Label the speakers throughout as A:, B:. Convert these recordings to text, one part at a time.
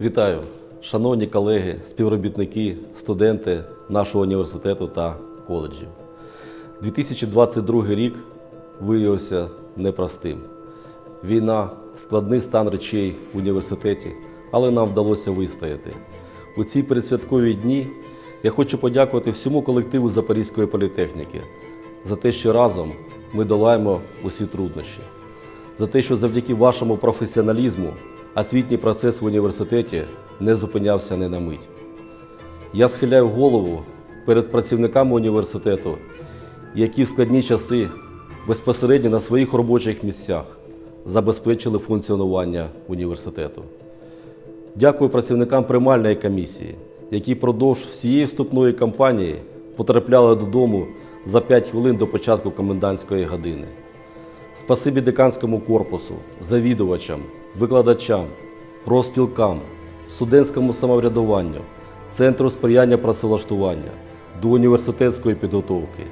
A: Вітаю, шановні колеги, співробітники, студенти нашого університету та коледжів. 2022 рік виявився непростим. Війна, складний стан речей в університеті, але нам вдалося вистояти. У ці передсвяткові дні я хочу подякувати всьому колективу Запорізької політехніки за те, що разом ми долаємо усі труднощі за те, що завдяки вашому професіоналізму освітній процес в університеті не зупинявся ні на мить. Я схиляю голову перед працівниками університету, які в складні часи безпосередньо на своїх робочих місцях забезпечили функціонування університету. Дякую працівникам приймальної комісії, які продовж всієї вступної кампанії потрапляли додому за 5 хвилин до початку комендантської години. Спасибі деканському корпусу, завідувачам, викладачам, профспілкам, студентському самоврядуванню, Центру сприяння працевлаштування, до університетської підготовки.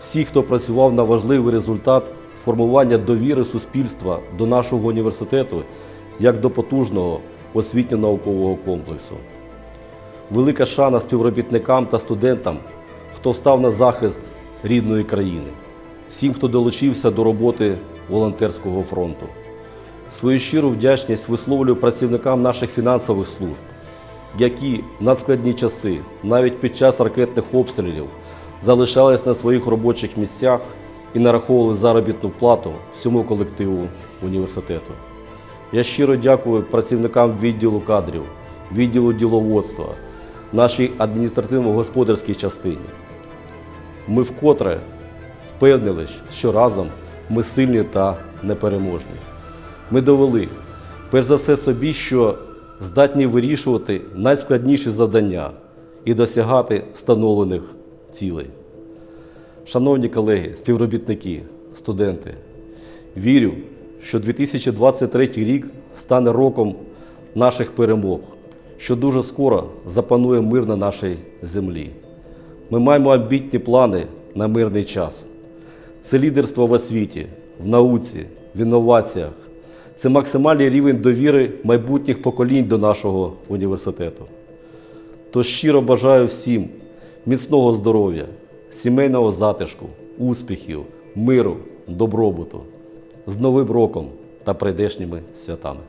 A: Всі, хто працював на важливий результат формування довіри суспільства до нашого університету як до потужного освітньо-наукового комплексу. Велика шана співробітникам та студентам, хто став на захист рідної країни, всім, хто долучився до роботи волонтерського фронту. Свою щиру вдячність висловлюю працівникам наших фінансових служб, які в надскладні часи, навіть під час ракетних обстрілів, залишались на своїх робочих місцях і нараховували заробітну плату всьому колективу університету. Я щиро дякую працівникам відділу кадрів, відділу діловодства, нашій адміністративно-господарській частині. Ми вкотре впевнились, що разом ми сильні та непереможні. Ми довели, перш за все собі, що здатні вирішувати найскладніші завдання і досягати встановлених цілей. Шановні колеги, співробітники, студенти, вірю, що 2023 рік стане роком наших перемог, що дуже скоро запанує мир на нашій землі. Ми маємо амбітні плани на мирний час. Це лідерство в освіті, в науці, в інноваціях. Це максимальний рівень довіри майбутніх поколінь до нашого університету. Тож щиро бажаю всім міцного здоров'я, сімейного затишку, успіхів, миру, добробуту з Новим роком та прийдешніми святами.